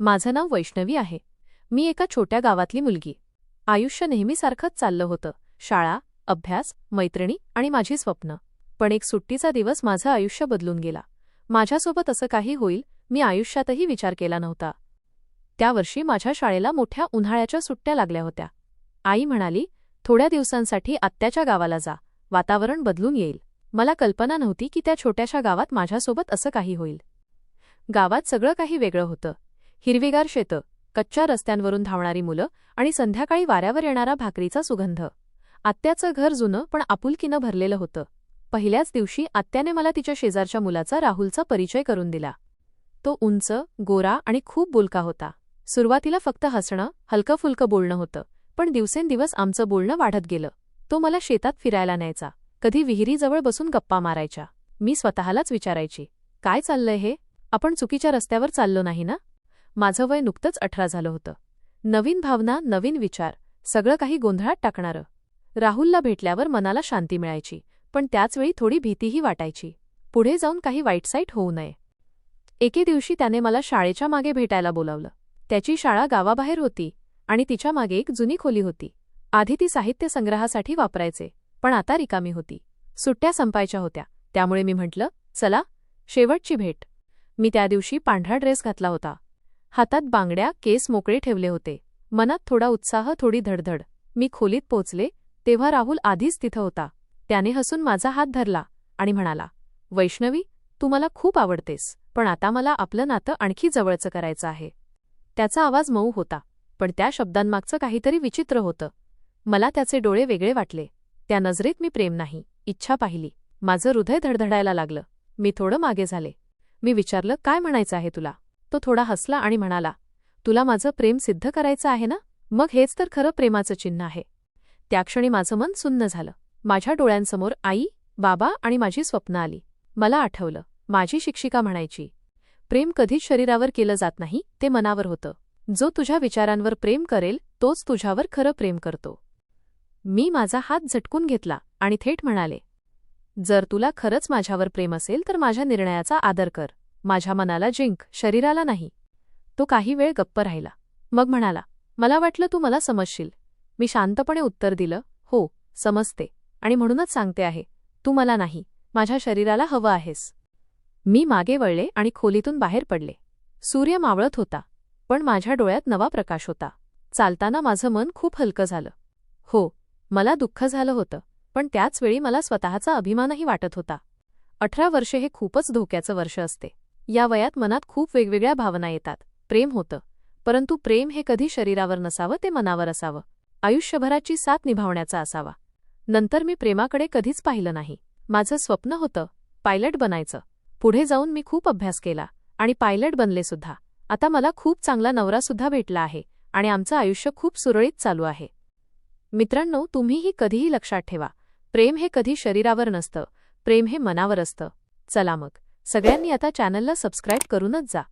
माझं नाव वैष्णवी आहे. मी एका छोट्या गावातली मुलगी. आयुष्य नेहमीसारखंच चाललं होतं. शाळा अभ्यास मैत्रिणी आणि माझी स्वप्न. पण एक सुट्टीचा दिवस माझं आयुष्य बदलून गेला. माझ्यासोबत असं काही होईल मी आयुष्यातही विचार केला नव्हता. त्या वर्षी माझ्या शाळेला मोठ्या उन्हाळ्याच्या सुट्ट्या लागल्या होत्या. आई म्हणाली थोड्या दिवसांसाठी आत्याच्या गावाला जा. वातावरण बदलून येईल. मला कल्पना नव्हती की त्या छोट्याशा गावात माझ्यासोबत असं काही होईल. गावात सगळं काही वेगळं होतं. हिरवीगार शेतं कच्च्या रस्त्यांवरून धावणारी मुलं आणि संध्याकाळी वाऱ्यावर येणारा भाकरीचा सुगंध. आत्याचं घर जुनं पण आपुलकीनं भरलेलं होतं. पहिल्याच दिवशी आत्याने मला तिच्या शेजारच्या मुलाचा राहुलचा परिचय करून दिला. तो उंच गोरा आणि खूप बोलका होता. सुरुवातीला फक्त हसणं हलकंफुलकं बोलणं होतं पण दिवसेंदिवस आमचं बोलणं वाढत गेलं. तो मला शेतात फिरायला न्यायचा. कधी विहिरीजवळ बसून गप्पा मारायच्या. मी स्वतःलाच विचारायची काय चाललंय हे? आपण चुकीच्या रस्त्यावर चाललो नाही ना? माझं वय नुकतंच अठरा झालं होतं. नवीन भावना नवीन विचार सगळं काही गोंधळात टाकणारं. राहुलला भेटल्यावर मनाला शांती मिळायची पण त्याचवेळी थोडी भीतीही वाटायची. पुढे जाऊन काही वाईट साईट होऊ नये. एके दिवशी त्याने मला शाळेच्या मागे भेटायला बोलावलं. त्याची शाळा गावाबाहेर होती आणि तिच्यामागे एक जुनी खोली होती. आधी ती साहित्य संग्रहासाठी वापरायचे पण आता रिकामी होती. सुट्ट्या संपायच्या होत्या. त्यामुळे मी म्हटलं चला शेवटची भेट. मी त्या दिवशी पांढरा ड्रेस घातला होता. हातात बांगड्या केस मोकळे ठेवले होते. मनात थोडा उत्साह थोडी धडधड. मी खोलीत पोचले तेव्हा राहुल आधीच तिथं होता. त्याने हसून माझा हात धरला आणि म्हणाला वैष्णवी तू मला खूप आवडतेस पण आता मला आपलं नातं आणखी जवळचं करायचं आहे. त्याचा आवाज मऊ होता पण त्या शब्दांमागचं काहीतरी विचित्र होतं. मला त्याचे डोळे वेगळे वाटले. त्या नजरेत मी प्रेम नाही इच्छा पाहिली. माझं हृदय धडधडायला लागलं. मी थोडं मागे झाले. मी विचारलं काय म्हणायचं आहे तुला? तो थोडा हसला आणि म्हणाला तुला माझं प्रेम सिद्ध करायचं आहे ना? मग हेच तर खरं प्रेमाचं चिन्ह आहे. त्या क्षणी माझं मन सुन्न झालं. माझ्या डोळ्यांसमोर आई बाबा आणि माझी स्वप्न आली. मला आठवलं माझी शिक्षिका म्हणायची प्रेम कधीच शरीरावर केलं जात नाही ते मनावर होतं. जो तुझ्या विचारांवर प्रेम करेल तोच तुझ्यावर खरं प्रेम करतो. मी माझा हात झटकून घेतला आणि थेट म्हणाले जर तुला खरंच माझ्यावर प्रेम असेल तर माझ्या निर्णयाचा आदर कर. माझ्या मनाला जिंक शरीराला नाही. तो काही वेळ गप्प राहिला. मग म्हणाला मला वाटलं तू मला समजशील. मी शांतपणे उत्तर दिलं हो समजते. आणि म्हणूनच सांगते आहे तू मला नाही. माझ्या शरीराला हवं आहेस. मी मागे वळले आणि खोलीतून बाहेर पडले. सूर्य मावळत होता पण माझ्या डोळ्यात नवा प्रकाश होता. चालताना माझं मन खूप हलकं झालं. हो मला दुःख झालं होतं पण त्याचवेळी मला स्वतःचा अभिमानही वाटत होता. अठरा वर्षे हे खूपच धोक्याचं वर्ष असते. या वयात मनात खूप वेगवेगळ्या भावना येतात. प्रेम होतं. परंतु प्रेम हे कधी शरीरावर नसावं ते मनावर असावं. आयुष्यभराची साथ निभावण्याचा असावा. नंतर मी प्रेमाकडे कधीच पाहिलं नाही. माझं स्वप्न होतं पायलट बनायचं. पुढे जाऊन मी खूप अभ्यास केला आणि पायलट बनले सुद्धा. आता मला खूप चांगला नवरासुद्धा भेटला आहे आणि आमचं आयुष्य खूप सुरळीत चालू आहे. मित्रांनो तुम्हीही कधीही लक्षात ठेवा. प्रेम हे कधी शरीरावर नसतं. प्रेम हे मनावर असतं. चला मग. सगळ्यांनी आता चॅनलला सबस्क्राईब करूनच जा.